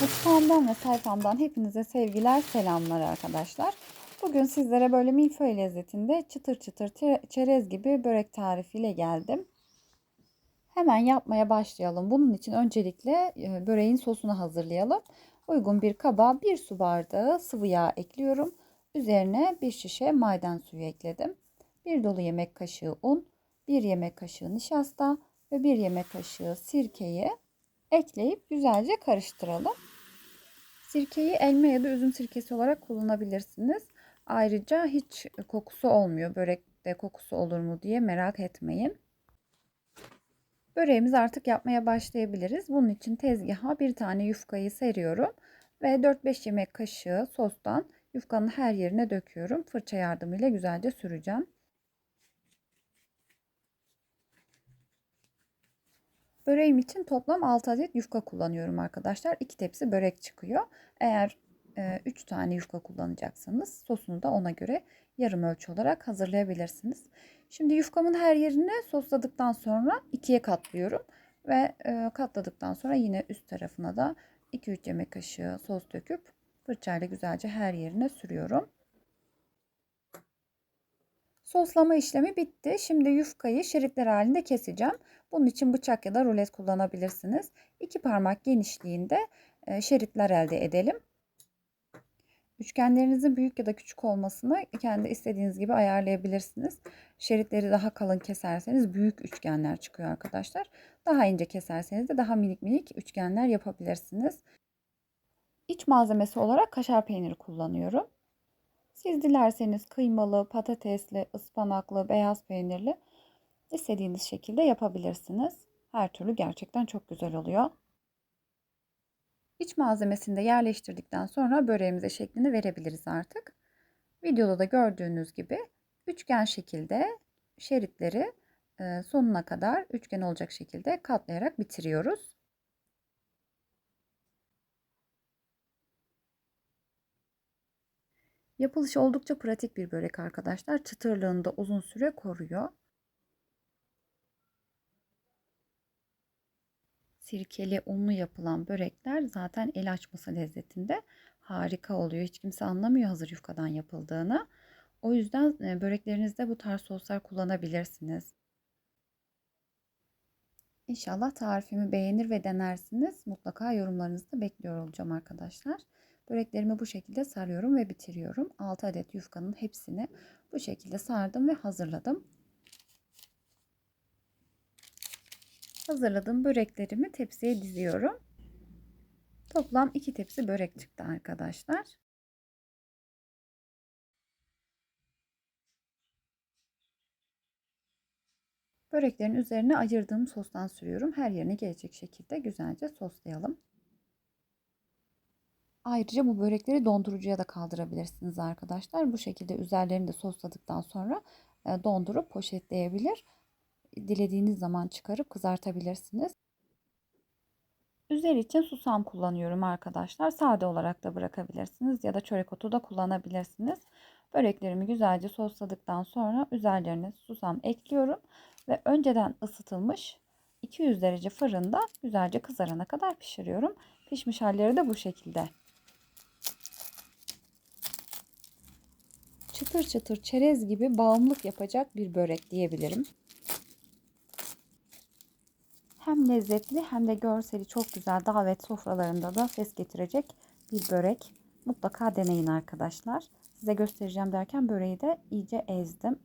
Mutfağımdan ve sayfamdan hepinize sevgiler, selamlar arkadaşlar. Bugün sizlere böyle milföy lezzetinde çıtır çıtır çerez gibi börek tarifiyle geldim. Hemen yapmaya başlayalım. Bunun için öncelikle e, böreğin sosunu hazırlayalım. Uygun bir kaba bir su bardağı sıvı yağ ekliyorum. Üzerine bir şişe maydanoz suyu ekledim. Bir dolu yemek kaşığı un, bir yemek kaşığı nişasta ve bir yemek kaşığı sirkeyi ekleyip güzelce karıştıralım. Sirkeyi elma ya da üzüm sirkesi olarak kullanabilirsiniz. Ayrıca hiç kokusu olmuyor. Börekte kokusu olur mu diye merak etmeyin. Böreğimizi artık yapmaya başlayabiliriz. Bunun için tezgaha bir tane yufkayı seriyorum ve 4-5 yemek kaşığı sostan yufkanın her yerine döküyorum. Fırça yardımıyla güzelce süreceğim. Böreğim için toplam 6 adet yufka kullanıyorum arkadaşlar. 2 tepsi börek çıkıyor. Eğer 3 e, tane yufka kullanacaksanız sosunu da ona göre yarım ölçü olarak hazırlayabilirsiniz. Şimdi yufkamın her yerine sosladıktan sonra ikiye katlıyorum. Ve e, katladıktan sonra yine üst tarafına da 2-3 yemek kaşığı sos döküp fırçayla güzelce her yerine sürüyorum. Soslama işlemi bitti. Şimdi yufkayı şeritler halinde keseceğim. Bunun için bıçak ya da rulet kullanabilirsiniz. İki parmak genişliğinde e, şeritler elde edelim. Üçgenlerinizin büyük ya da küçük olmasını kendi istediğiniz gibi ayarlayabilirsiniz. Şeritleri daha kalın keserseniz büyük üçgenler çıkıyor arkadaşlar. Daha ince keserseniz de daha minik minik üçgenler yapabilirsiniz. İç malzemesi olarak kaşar peyniri kullanıyorum. Siz dilerseniz kıymalı, patatesli, ıspanaklı, beyaz peynirli istediğiniz şekilde yapabilirsiniz. Her türlü gerçekten çok güzel oluyor. İç malzemesini de yerleştirdikten sonra böreğimize şeklini verebiliriz artık. Videoda da gördüğünüz gibi üçgen şekilde şeritleri sonuna kadar üçgen olacak şekilde katlayarak bitiriyoruz. Yapılışı oldukça pratik bir börek arkadaşlar. Çıtırlığını da uzun süre koruyor. Sirkeli, unlu yapılan börekler zaten el açması lezzetinde harika oluyor. Hiç kimse anlamıyor hazır yufkadan yapıldığını. O yüzden e, böreklerinizde bu tarz soslar kullanabilirsiniz. İnşallah tarifimi beğenir ve denersiniz. Mutlaka yorumlarınızı da bekliyor olacağım arkadaşlar. Böreklerimi bu şekilde sarıyorum ve bitiriyorum. 6 adet yufkanın hepsini bu şekilde sardım ve hazırladım. Hazırladığım böreklerimi tepsiye diziyorum. Toplam 2 tepsi börek çıktı arkadaşlar. Böreklerin üzerine ayırdığım sostan sürüyorum. Her yerine gelecek şekilde güzelce soslayalım. Ayrıca bu börekleri dondurucuya da kaldırabilirsiniz arkadaşlar. Bu şekilde üzerlerini de sosladıktan sonra e, dondurup poşetleyebilir. Dilediğiniz zaman çıkarıp kızartabilirsiniz. Üzeri için susam kullanıyorum arkadaşlar. Sade olarak da bırakabilirsiniz ya da çörek otu da kullanabilirsiniz. Böreklerimi güzelce sosladıktan sonra üzerlerine susam ekliyorum ve önceden ısıtılmış 200 derece fırında güzelce kızarana kadar pişiriyorum. Pişmiş halleri de bu şekilde. Çıtır çıtır çerez gibi bağımlılık yapacak bir börek diyebilirim. Hem lezzetli hem de görseli çok güzel davet sofralarında da ses getirecek bir börek. Mutlaka deneyin arkadaşlar. Size göstereceğim derken böreği de iyice ezdim.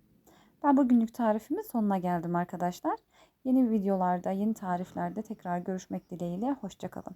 Ben bugünlük tarifimin sonuna geldim arkadaşlar. Yeni videolarda, yeni tariflerde tekrar görüşmek dileğiyle. Hoşçakalın.